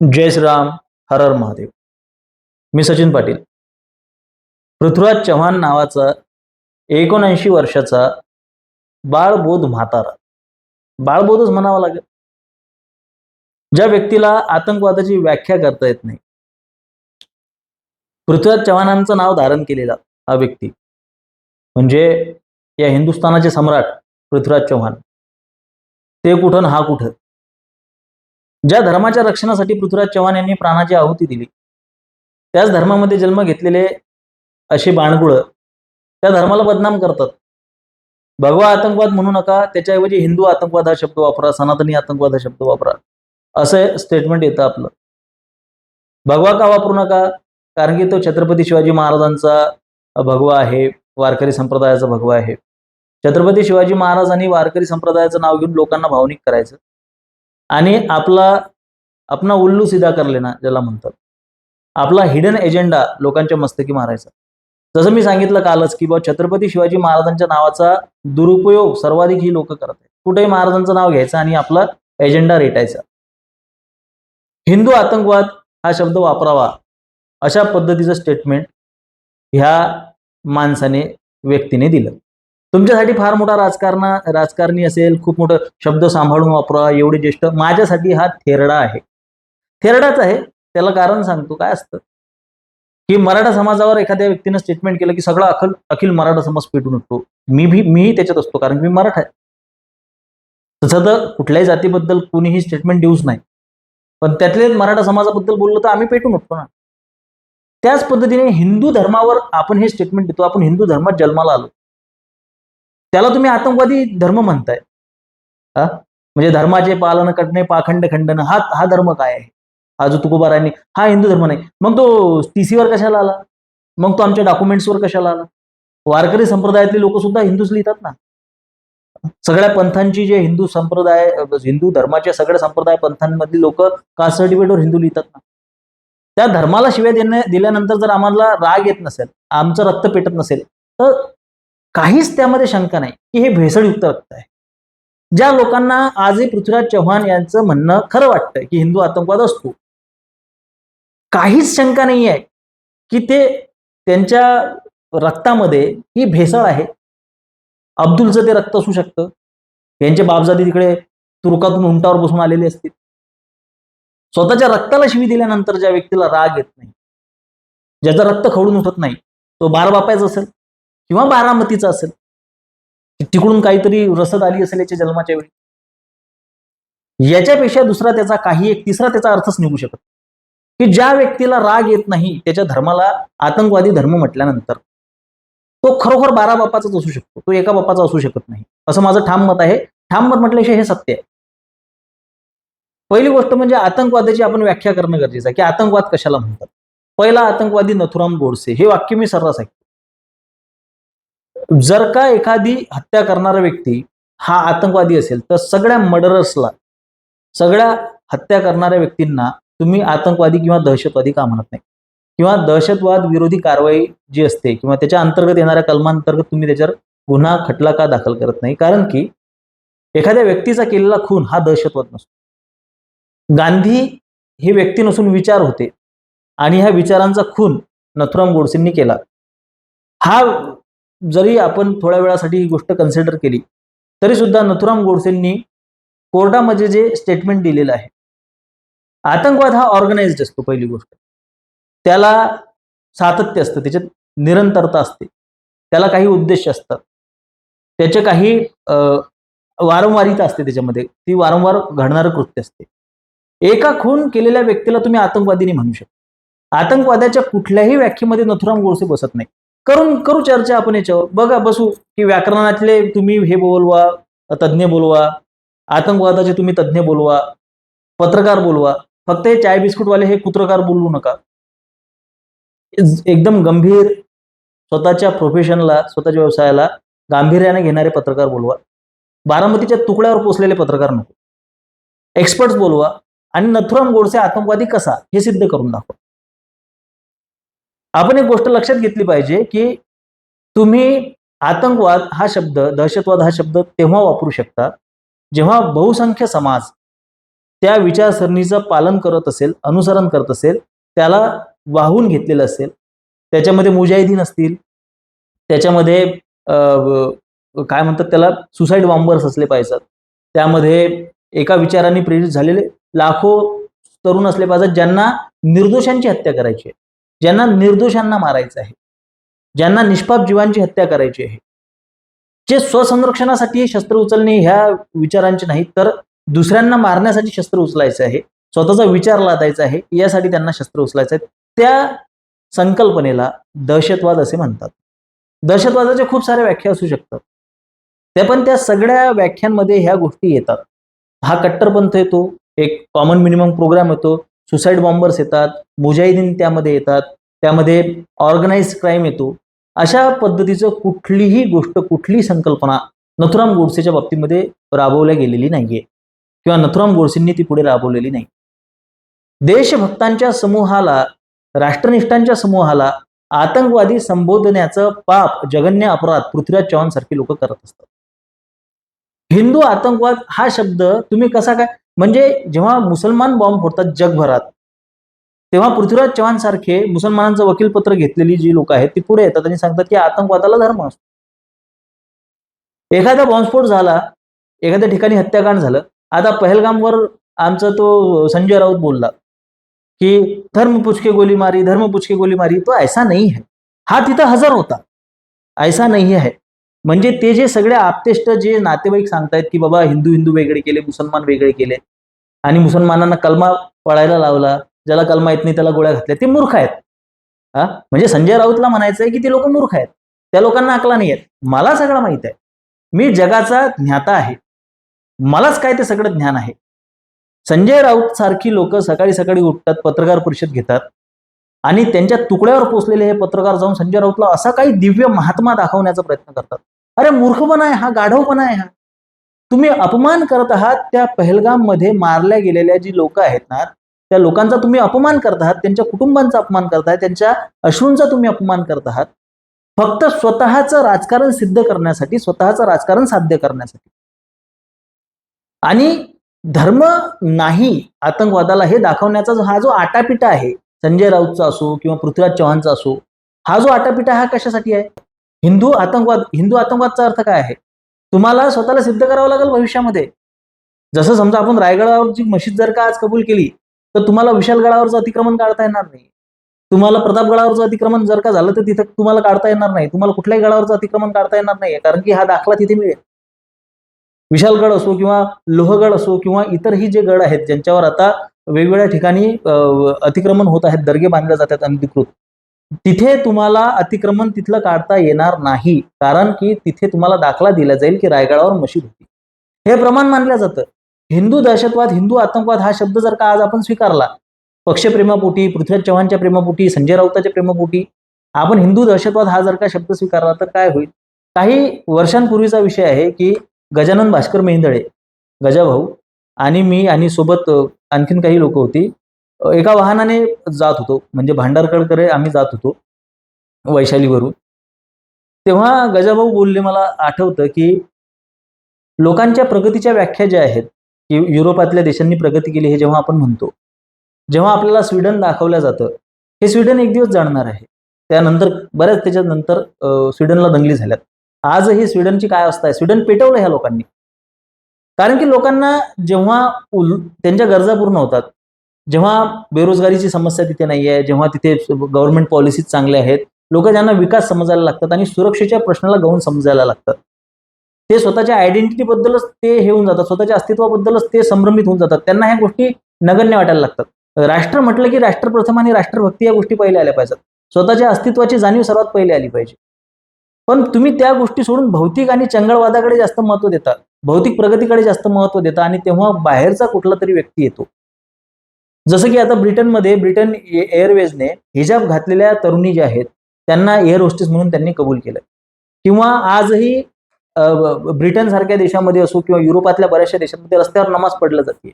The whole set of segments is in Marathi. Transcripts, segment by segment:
जय श्रीराम हर हर महादेव. मी सचिन पाटील. पृथ्वीराज चव्हाण नावाचा एकोणऐंशी वर्षाचा बाळबोध म्हातारा. बाळबोधच म्हणावा लागेल. ज्या व्यक्तीला आतंकवादाची व्याख्या करता येत नाही. पृथ्वीराज चव्हाणांचं नाव धारण केलेला हा व्यक्ती म्हणजे या हिंदुस्थानाचे सम्राट पृथ्वीराज चव्हाण. ते कुठं हा कुठं ज्या धर्माच्या रक्षणासाठी पृथ्वीराज चव्हाण यांनी प्राणाची आहुती दिली त्याच धर्मामध्ये जन्म घेतलेले अशी बाणगुळ त्या धर्माला बदनाम करतात. भगवा आतंकवाद म्हणू नका त्याच्याऐवजी हिंदू आतंकवाद हा शब्द वापरा सनातनी आतंकवाद हा शब्द वापरा असं स्टेटमेंट येतं आपलं. भगवा का वापरू नका? कारण की तो छत्रपती शिवाजी महाराजांचा भगवा आहे वारकरी संप्रदायाचा भगवा आहे. छत्रपती शिवाजी महाराजांनी वारकरी संप्रदायाचं नाव घेऊन लोकांना भावनिक करायचं. आणि आपला आपला उल्लू सिधा कर लेना ज्याला म्हणतात. आपला हिडन एजेंडा लोकांच्या मस्तकी मारायचा. जसं मी सांगितलं कालच की बाबा छत्रपती शिवाजी महाराजांच्या नावाचा दुरुपयोग सर्वाधिक ही लोक करत आहेत. कुठेही महाराजांचं नाव घ्यायचं आणि आपला एजेंडा रेटायचा. हिंदू आतंकवाद हा शब्द वापरावा अशा पद्धतीचं स्टेटमेंट ह्या माणसाने व्यक्तीने दिलं. तुमच्यासाठी फार मोठा राजकारण राजकारणी असेल खूप मोठं शब्द सांभाळून वापरा एवढे ज्येष्ठ. माझ्यासाठी हा थेरडा आहे. थेरडाच आहे. त्याला कारण सांगतो. काय असतं? की मराठा समाजावर एखाद्या व्यक्तीनं स्टेटमेंट केलं की सगळा अखिल अखिल मराठा समाज पेटून उठतो. मी भी मीही त्याच्यात असतो कारण मी मराठा आहे. तसं तर कुठल्याही जातीबद्दल कुणीही स्टेटमेंट देऊच नाही. पण त्यातले मराठा समाजाबद्दल बोललो तर आम्ही पेटून उठतो ना. त्याच पद्धतीने हिंदू धर्मावर आपण हे स्टेटमेंट देतो. आपण हिंदू धर्मात जन्माला आलो. त्याला तुम्ही आतंकवादी धर्म म्हणताय. हा? म्हणजे धर्माचे पालन करणे पाखंड खंडन हा हा धर्म काय आहे? हा जो तुकोबारांनी हा हिंदू धर्म नाही. मग तो टीसीवर कशाला आला? मग तो आमच्या डॉक्युमेंट्सवर कशाला आला? वारकरी संप्रदायातले लोक सुद्धा हिंदूच लिहितात ना. सगळ्या पंथांची जे हिंदू संप्रदाय हिंदू धर्माच्या सगळ्या संप्रदाय पंथांमधली लोक कास्ट सर्टिफिकेटवर हिंदू लिहितात ना. त्या धर्माला शिव्या देण्या दिल्यानंतर जर आम्हाला राग येत नसेल आमचं रक्त पेटत नसेल तर काहीच त्यामध्ये शंका नाही की हे भेसळयुक्त रक्त आहे. ज्या लोकांना आजही पृथ्वीराज चव्हाण यांचं म्हणणं खरं वाटतं की हिंदू आतंकवाद असतो काहीच शंका नाही आहे की ते त्यांच्या रक्तामध्ये ही भेसळ आहे. अब्दुलचं ते रक्त असू शकतं. यांचे बापजादी तिकडे तुरुकातून उंटावर बसून आलेले असतील. स्वतःच्या रक्ताला शिवी दिल्यानंतर ज्या व्यक्तीला राग येत नाही ज्याचं रक्त खवळून उठत नाही तो बारा बापायचा असेल. किंवा बारामतीचा असेल. तिकडून काहीतरी रसद आली असेल याच्या जन्माच्या वेळी. याच्यापेक्षा दुसरा त्याचा काही एक तिसरा त्याचा अर्थच निघू शकत की ज्या व्यक्तीला राग येत नाही त्याच्या धर्माला आतंकवादी धर्म म्हटल्यानंतर तो खरोखर बारा बापाचाच असू शकतो. तो एका बापाचा असू शकत नाही. असं माझं ठाम मत आहे. ठाम मत म्हटल्याशिवाय हे सत्य आहे. पहिली गोष्ट म्हणजे आतंकवादाची आपण व्याख्या करणं गरजेचं आहे. की आतंकवाद कशाला म्हणतात? पहिला आतंकवादी नथुराम गोडसे. हे वाक्य मी सर्रास ऐकतो. जर का एखादी हत्या करणारा व्यक्ती हा आतंकवादी असेल तर सगळ्या मर्डरर्सला सगळ्या हत्या करणाऱ्या व्यक्तींना तुम्ही आतंकवादी किंवा दहशतवादी का म्हणत नाही? किंवा दहशतवाद विरोधी कारवाई जी असते किंवा त्याच्या अंतर्गत येणाऱ्या कलमांतर्गत तुम्ही त्याच्यावर गुन्हा खटला का दाखल करत नाही? कारण की एखाद्या व्यक्तीचा केलेला खून हा दहशतवाद नसतो. गांधी हे व्यक्ती नसून विचार होते आणि ह्या विचारांचा खून नथुराम गोडसेंनी केला. हा जरी आपण थोड्या वेळासाठी ही गोष्ट कन्सिडर केली तरी सुद्धा नथुराम गोडसेंनी कोर्टामध्ये जे स्टेटमेंट दिलेलं आहे आतंकवाद हा ऑर्गनाइज्ड असतो पहिली गोष्ट. त्याला सातत्य असतं त्याच्यात निरंतरता असते. त्याला काही उद्देश असतात. त्याचे काही वारंवारिता असते त्याच्यामध्ये. ती वारंवार घडणारं कृत्य असते. एका खून केलेल्या व्यक्तीला तुम्ही आतंकवादीने म्हणू शकता. आतंकवादाच्या कुठल्याही व्याख्येमध्ये नथुराम गोडसे बसत नाही करून करू चर्चा आपण याच्यावर. बघा बसू की व्याकरणातले तुम्ही हे बोलवा तज्ज्ञ बोलवा आतंकवादाचे तुम्ही तज्ज्ञ बोलवा पत्रकार बोलवा. फक्त हे चाय बिस्कुटवाले हे कुत्रकार बोलू नका. एकदम गंभीर स्वतःच्या प्रोफेशनला स्वतःच्या व्यवसायाला गांभीर्याने घेणारे पत्रकार बोलवा. बारामतीच्या तुकड्यावर पोचलेले पत्रकार नको. एक्सपर्ट्स बोलवा. आणि नथुराम गोडसे आतंकवादी कसा? हे सिद्ध करून दाखवा. आपण एक गोष्ट लक्षात घेतली पाहिजे की तुम्ही आतंकवाद हा शब्द दहशतवाद हा शब्द तेव्हा वापरू शकता जेव्हा बहुसंख्य समाज त्या विचारसरणीचं पालन करत असेल अनुसरण करत असेल त्याला वाहून घेतलेलं असेल. त्याच्यामध्ये मुजाहिदीन असतील. त्याच्यामध्ये काय म्हणतात त्याला? सुसाईड बॉम्बर्स असले पाहिजेत. त्यामध्ये एका विचाराने प्रेरित झालेले लाखो तरुण असले पाहिजेत ज्यांना निर्दोषांची हत्या करायची आहे. ज्यांना निर्दोषांना मारायचं आहे ज्यांना निष्पाप जीवांची हत्या करायची आहे. जे स्वसंरक्षणासाठी शस्त्र उचलणे ह्या विचारांचे नाही तर दुसऱ्यांना मारण्यासाठी शस्त्र उचलायचं आहे स्वतःचा विचार लादायचा आहे यासाठी त्यांना शस्त्र उचलायचं आहे. त्या संकल्पनेला दहशतवाद असे म्हणतात. दहशतवादाचे खूप साऱ्या व्याख्या असू शकतात. त्या पण त्या सगळ्या व्याख्यांमध्ये ह्या गोष्टी येतात. हा कट्टरपंथ येतो एक कॉमन मिनिमम प्रोग्राम येतो सुसाईड बॉम्बर्स येतात मुजाहिदीन त्यामध्ये येतात त्यामध्ये ऑर्गनाईज क्राईम येतो. अशा पद्धतीचं कुठलीही गोष्ट कुठलीही संकल्पना नथुराम गोडसेच्या बाबतीमध्ये राबवल्या गेलेली नाहीये. किंवा नथुराम गोडसेंनी ती पुढे राबवलेली नाही. देशभक्तांच्या समूहाला राष्ट्रनिष्ठांच्या समूहाला आतंकवादी संबोधण्याचं पाप जगन्य अपराध पृथ्वीराज चव्हाण सारखी लोक करत असतात. हिंदू आतंकवाद हा शब्द तुम्ही कसा काय म्हणजे जेव्हा मुसलमान बॉम्ब फोडतात जगभरात तेव्हा पृथ्वीराज चव्हाण सारखे मुसलमानांचं वकीलपत्र घेतलेली जी लोक आहेत ती पुढे येतात आणि सांगतात की आतंकवादाला धर्म असतो. एखादा बॉम्बस्फोट झाला एखाद्या ठिकाणी हत्याकांड झालं आता पहलगामवर आमचा तो संजय राऊत बोलला की धर्म पुचके गोली मारी धर्म पुचके गोली मारी तो ऐसा नाही है. हा तिथं हजर होता. ऐसा नाही आहे म्हणजे ते जे सगळे आपतेष्ट जे नातेवाईक सांगतायत की बाबा हिंदू हिंदू वेगळे केले मुसलमान वेगळे केले आणि मुसलमानांना कलमा पळायला लावला ज्याला कलमा येत नाही त्याला गोळ्या घातल्या ते मूर्ख आहेत. हा? म्हणजे संजय राऊतला म्हणायचं आहे की ते लोक मूर्ख आहेत. त्या लोकांना अकला नाही आहेत मला सगळं माहीत आहे. मी जगाचा ज्ञाता आहे. मलाच काय ते सगळं ज्ञान आहे. संजय राऊत सारखी लोक सकाळी सकाळी उठतात पत्रकार परिषद घेतात आणि त्यांच्या तुकड्यावर पोचलेले हे पत्रकार जाऊन संजय राऊतला असा काही दिव्य महात्मा दाखवण्याचा प्रयत्न करतात. अरे मूर्खपणा आहे हा गाढवपणा आहे हा. तुम्ही अपमान करत आहात त्या पहलगाममध्ये मारल्या गेलेल्या जी लोक आहेत ना त्या लोकांचा तुम्ही अपमान करत आहात त्यांच्या कुटुंबांचा अपमान करत आहात त्यांच्या अश्रूंचा तुम्ही अपमान करत आहात. फक्त स्वतःचं राजकारण सिद्ध करण्यासाठी स्वतःचं राजकारण साध्य करण्यासाठी. आणि धर्म नाही आतंकवादाला हे दाखवण्याचा जो- हा जो आटापिटा आहे संजय राऊतचा असो किंवा पृथ्वीराज चव्हाणचा असो हा जो आटापिटा हा कशासाठी आहे? हिंदू आतंकवाद हिंदू आतंकवादचा अर्थ काय आहे? तुम्हाला स्वतःला सिद्ध करावं लागेल भविष्यामध्ये. जसं समजा आपण रायगडावरची मशीद जर का आज कबूल केली तर तुम्हाला विशालगडावरचं अतिक्रमण काढता येणार नाही. तुम्हाला प्रतापगडावरचं अतिक्रमण जर का झालं तर तिथं तुम्हाला काढता येणार नाही. तुम्हाला कुठल्याही गडावरचं अतिक्रमण काढता येणार नाही कारण की हा दाखला तिथे मिळेल. विशालगड असो किंवा लोहगड असो किंवा इतरही जे गड आहेत ज्यांच्यावर आता वेगवेगळ्या ठिकाणी अतिक्रमण होत आहेत दर्गे बांधले जातात अनधिकृत. तिथे तुम्हाला अतिक्रमण तिथलं काढता येणार नाही कारण की तिथे तुम्हाला दाखला दिला जाईल की रायगडावर मशीद होती. हे प्रमाण मानलं जातं. हिंदू दहशतवाद हिंदू आतंकवाद हा शब्द जर का आज आपण स्वीकारला पक्षप्रेमापोटी पृथ्वीराज चव्हाणच्या प्रेमापोटी संजय राऊताच्या प्रेमापोटी आपण हिंदू दहशतवाद हा जर का शब्द स्वीकारला तर काय होईल? काही वर्षांपूर्वीचा विषय आहे की गजानन भास्कर मेंदळे गजाभाऊ आणि मी आणि सोबत आणखीन काही लोक होती एका वाहनाने जात होतो. म्हणजे भांडारकडकडे आम्ही जात होतो. वैशालीवरून. तेव्हा गजाभाऊ बोलले मला आठवतं की लोकांच्या प्रगतीच्या व्याख्या ज्या आहेत की युरोपातल्या देशांनी प्रगती केली हे जेव्हा आपण म्हणतो जेव्हा आपल्याला स्वीडन दाखवलं जातं हे स्वीडन एक दिवस जाणणार आहे. त्यानंतर बऱ्याच त्याच्यानंतर स्वीडनला दंगली झाल्यात. आजही स्वीडनची काय अवस्था आहे? स्वीडन पेटवलं ह्या लोकांनी. कारण की लोकांना जेव्हा त्यांच्या गरजा पूर्ण होतात जेव्हा बेरोजगारीची समस्या तिथे नाही आहे जेव्हा तिथे गव्हर्नमेंट पॉलिसीज चांगल्या आहेत लोक ज्यांना विकास समजायला लागतात आणि सुरक्षेच्या प्रश्नाला गौण समजायला लागतात. ते स्वतःच्या आयडेंटिटीबद्दलच ते हे होऊन जातात स्वतःच्या अस्तित्वाबद्दलच ते संभ्रमित होऊन जातात. त्यांना ह्या गोष्टी नगण्य वाटायला लागतात. राष्ट्र म्हटलं की राष्ट्रप्रथम आणि राष्ट्रभक्ती या गोष्टी पहिल्या आल्या पाहिजेत. स्वतःच्या अस्तित्वाची जाणीव सर्वात पहिले आली पाहिजे. पण तुम्ही त्या गोष्टी सोडून भौतिक आणि चंगळवादाकडे जास्त महत्त्व देता. भौतिक प्रगतीकडे जास्त महत्त्व देता आणि तेव्हा बाहेरचा कुठला तरी व्यक्ती येतो. जसं की आता ब्रिटनमध्ये ब्रिटन एअरवेजने हिजाब घातलेल्या तरुणी ज्या आहेत त्यांना एअर होस्टेस म्हणून त्यांनी कबूल केलं. किंवा आजही ब्रिटन सारख्या देशामध्ये असो किंवा युरोपातल्या बऱ्याचशा देशांमध्ये रस्त्यावर नमाज पडलं जाते.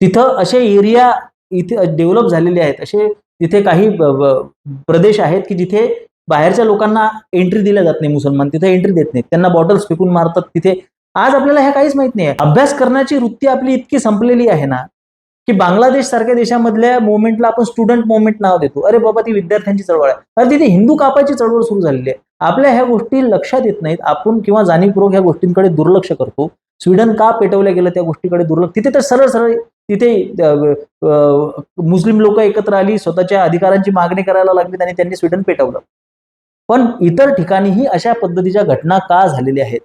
तिथं असे एरिया इथे डेव्हलप झालेले आहेत असे तिथे काही प्रदेश आहेत की जिथे बाहेरच्या लोकांना एंट्री दिल्या जात नाही मुसलमान तिथे एंट्री देत नाहीत. त्यांना बॉटल्स फेकून मारतात तिथे. आज आपल्याला ह्या काहीच माहीत नाही अभ्यास करण्याची वृत्ती आपली इतकी संपलेली आहे ना की बांगलादेश सारख्या देशामधल्या मुवमेंटला आपण स्टुडंट मुवमेंट नाव देतो. अरे बाबा ती विद्यार्थ्यांची चळवळ आहे. अरे तिथे हिंदू कापाची चळवळ सुरू झालेली आहे. आपल्या ह्या गोष्टी लक्षात येत नाहीत. आपण किंवा जाणीवपूर्वक ह्या गोष्टींकडे दुर्लक्ष करतो. स्वीडन का पेटवल्या गेलं त्या गोष्टीकडे दुर्लक्ष? तिथे तर सरळ सरळ तिथे मुस्लिम लोक एकत्र आली स्वतःच्या अधिकारांची मागणी करायला लागली आणि त्यांनी स्वीडन पेटवलं. पण इतर ठिकाणीही अशा पद्धतीच्या घटना का झालेल्या आहेत?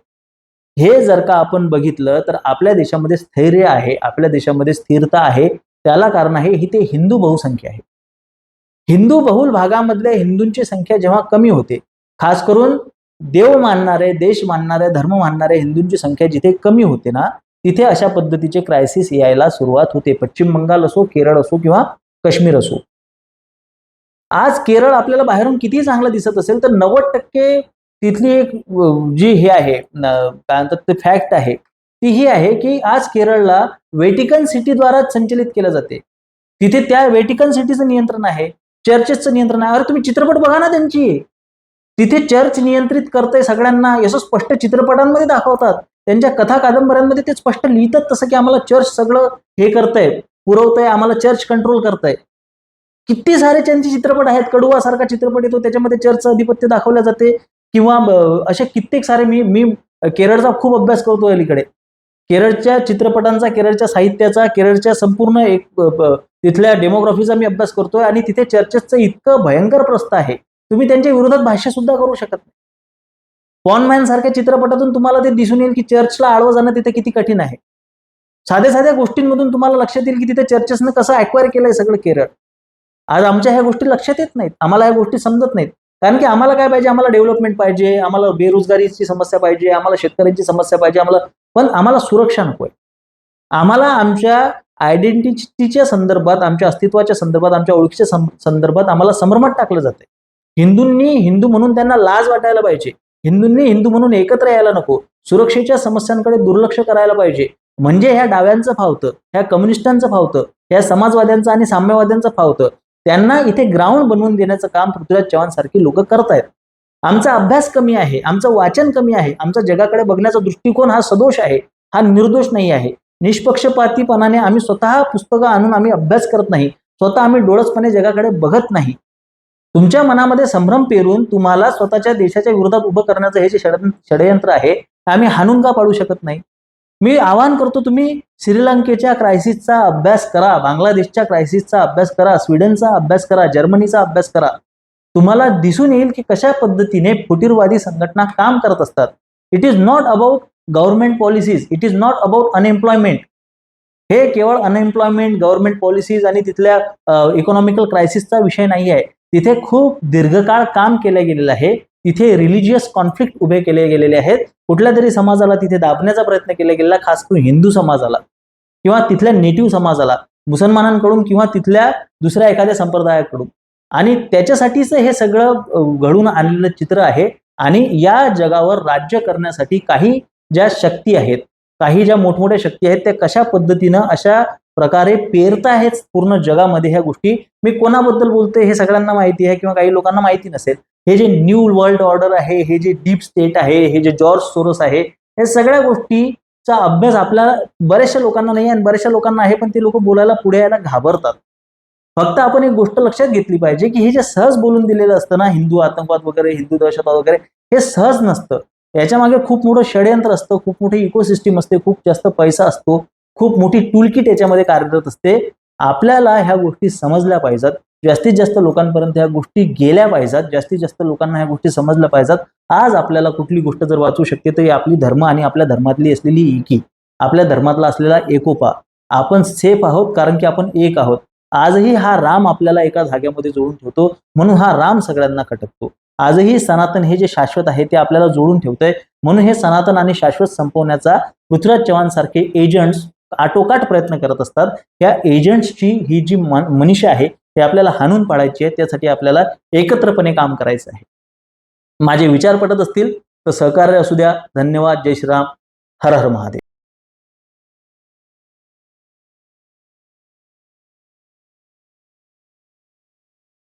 हे जर का आपण बघितलं तर आपल्या देशामध्ये स्थैर्य आहे आपल्या देशामध्ये स्थिरता आहे. त्याला कारण आहे ही ते हिंदू बहुसंख्या आहे. हिंदू बहुल भागामधल्या हिंदूंची संख्या जेव्हा कमी होते खास करून देव मानणारे देश मानणारे धर्म मानणारे हिंदूंची संख्या जिथे कमी होते ना तिथे अशा पद्धतीचे क्रायसिस यायला सुरुवात होते. पश्चिम बंगाल असो केरळ असो किंवा काश्मीर असो. आज केरळ आपल्याला बाहेरून किती चांगलं दिसत असेल तर नव्वद टक्के तिथली एक जी हे आहे काय म्हणतात ते फॅक्ट आहे ती ही आहे की आज केरळला वेटिकन सिटीद्वारा संचलित केलं जाते. तिथे त्या वेटिकन सिटीचं नियंत्रण आहे चर्चेसचं नियंत्रण आहे. अरे तुम्ही चित्रपट बघा ना त्यांची. तिथे चर्च नियंत्रित करते सगळ्यांना असं स्पष्ट चित्रपटांमध्ये दाखवतात. त्यांच्या कथा कादंबऱ्यांमध्ये ते स्पष्ट लिहितात तसं की आम्हाला चर्च सगळं हे करतंय पुरवतंय आम्हाला चर्च कंट्रोल करतंय. किती सारे त्यांचे चित्रपट आहेत कडुवासारखा चित्रपट येतो त्याच्यामध्ये चर्चचं अधिपत्य दाखवलं जाते. किंवा असे कित्येक सारे मी मी केरळचा खूप अभ्यास करतो अलीकडे. केरळच्या चित्रपटांचा केरळच्या साहित्याचा केरळच्या संपूर्ण एक तिथल्या डेमोग्राफीचा मी अभ्यास करतोय आणि तिथे चर्चेसचं इतकं भयंकर प्रस्त आहे. तुम्ही त्यांच्या विरोधात भाष्य सुद्धा करू शकत नाही. पॉनमॅन सारख्या चित्रपटातून तुम्हाला ते दिसून येईल की चर्चला आळवं जाणं तिथे किती कठीण आहे. साध्या साध्या गोष्टींमधून तुम्हाला लक्षात येईल की तिथे चर्चेसनं कसं अक्वायर केलंय सगळं केरळ. आज आमच्या ह्या गोष्टी लक्षात येत नाहीत. आम्हाला ह्या गोष्टी समजत नाहीत. कारण की आम्हाला काय पाहिजे? आम्हाला डेव्हलपमेंट पाहिजे आम्हाला बेरोजगारीची समस्या पाहिजे आम्हाला शेतकऱ्यांची समस्या पाहिजे आम्हाला पण आम्हाला सुरक्षा नकोय आम्हाला आमच्या आयडेंटिटीच्या संदर्भात आमच्या अस्तित्वाच्या संदर्भात आमच्या ओळखीच्या संदर्भात आम्हाला संभ्रमात टाकलं जाते हिंदूंनी हिंदू म्हणून त्यांना लाज वाटायला पाहिजे. हिंदूंनी हिंदू म्हणून एकत्र यायला नको. सुरक्षेच्या समस्यांकडे दुर्लक्ष करायला पाहिजे. म्हणजे ह्या डाव्यांचं फावतं ह्या कम्युनिस्टांचं फावतं ह्या समाजवाद्यांचं आणि साम्यवाद्यांचं फावतं. त्यांना इथे ग्राउंड बनवून देण्याचं काम पृथ्वीराज चव्हाण सारखी लोक करतायत. आमचा अभ्यास कमी आहे आमचं वाचन कमी आहे आमचा जगाकडे बघण्याचा दृष्टिकोन हा सदोष आहे हा निर्दोष नाही आहे. निष्पक्षपातीपणाने आम्ही स्वतः पुस्तकं आणून आम्ही अभ्यास करत नाही स्वतः आम्ही डोळसपणे जगाकडे बघत नाही. तुमच्या मनामध्ये संभ्रम पेरून तुम्हाला स्वतःच्या देशाच्या विरोधात उभं करण्याचं हे जे षडयंत्र आहे ते आम्ही हाणून का पाडू शकत नाही? मी आवाहन करतो तुम्ही श्रीलंकेच्या क्रायसिसचा अभ्यास करा बांगलादेशच्या क्रायसिसचा अभ्यास करा स्वीडनचा अभ्यास करा जर्मनीचा अभ्यास करा. तुम्हाला दिसून येईल की कशा पद्धतीने फुटीरवादी संघटना काम करत असतात. It is not about government policies it is not about unemployment हे केवळ अनएम्प्लॉयमेंट गव्हर्नमेंट पॉलिसीज आणि तिथल्या इकॉनॉमिकल क्रायसिसचा विषय नाही आहे तिथे खूप दीर्घकाळ काम केलं गेलेलं आहे. तिथे रिलिजियस कॉन्फ्लिक्ट उभे केले गेलेले आहेत. कुठल्या तरी समाजाला तिथे दाबण्याचा प्रयत्न केला गेलेला खास करून हिंदू समाजाला किंवा तिथल्या नेटिव्ह समाजाला मुसलमानांकडून किंवा तिथल्या दुसऱ्या एखाद्या संप्रदायाकडून. आणि त्याच्यासाठीच हे सगळं घडून आणलेलं चित्र आहे. आणि या जगावर राज्य करण्यासाठी काही ज्या शक्ती आहेत काही ज्या मोठमोठ्या शक्ती आहेत त्या कशा पद्धतीनं अशा प्रकारे पेरताहेत पूर्ण जगामध्ये ह्या गोष्टी मी कोणाबद्दल बोलतोय हे सगळ्यांना माहिती आहे किंवा काही लोकांना माहिती नसेल. हे जे न्यू वर्ल्ड ऑर्डर आहे हे जे डीप स्टेट आहे हे जे जॉर्ज सोरस आहे हे सगळ्या गोष्टीचा अभ्यास आपल्या बऱ्याचशा लोकांना नाही आणि बऱ्याचशा लोकांना आहे पण ते लोक बोलायला पुढे यायला घाबरतात. फक्त आपण एक गोष्ट लक्षात घेतली पाहिजे की हे जे सहज बोलून दिलेलं असतं ना हिंदू आतंकवाद वगैरे हिंदू दहशतवाद वगैरे हे सहज नसतं. याच्या मागे खूप मोठं षडयंत्र असतं खूप मोठी इकोसिस्टीम असते खूप जास्त पैसा असतो खूप मोठी टूलकिट याच्यामध्ये कार्यरत असते. आपल्याला ह्या गोष्टी समजल्या पाहिजेत. जास्तीत जास्त लोकांपर्यंत ह्या गोष्टी गेल्या पाहिजेत जास्तीत जास्त लोकांना ह्या गोष्टी समजल्या पाहिजेत. आज आपल्याला कुठली गोष्ट जर वाचू शकते तर आपली धर्म आणि आपल्या धर्मातली असलेली एकी आपल्या धर्मातला असलेला एकोपा. आपण सेफ आहोत कारण की आपण एक आहोत. आजही हा राम आपल्याला एका धाग्यामध्ये जोडून ठेवतो म्हणून हा राम सगळ्यांना खटकतो. आजही सनातन हे जे शाश्वत आहे ते आपल्याला जोडून ठेवतंय. म्हणून हे सनातन आणि शाश्वत संपवण्याचा पृथ्वीराज चव्हाण सारखे एजंट्स आटोकाट प्रयत्न करत असतात. या एजंट्सची ही जी मन- मनीषा आहे ते आपल्याला हाणून पाडायची आहे त्यासाठी आपल्याला एकत्रपणे काम करायचं आहे. माझे विचार पटत असतील तर सहकार्य असू द्या. धन्यवाद. जय श्रीराम. हर हर महादेव.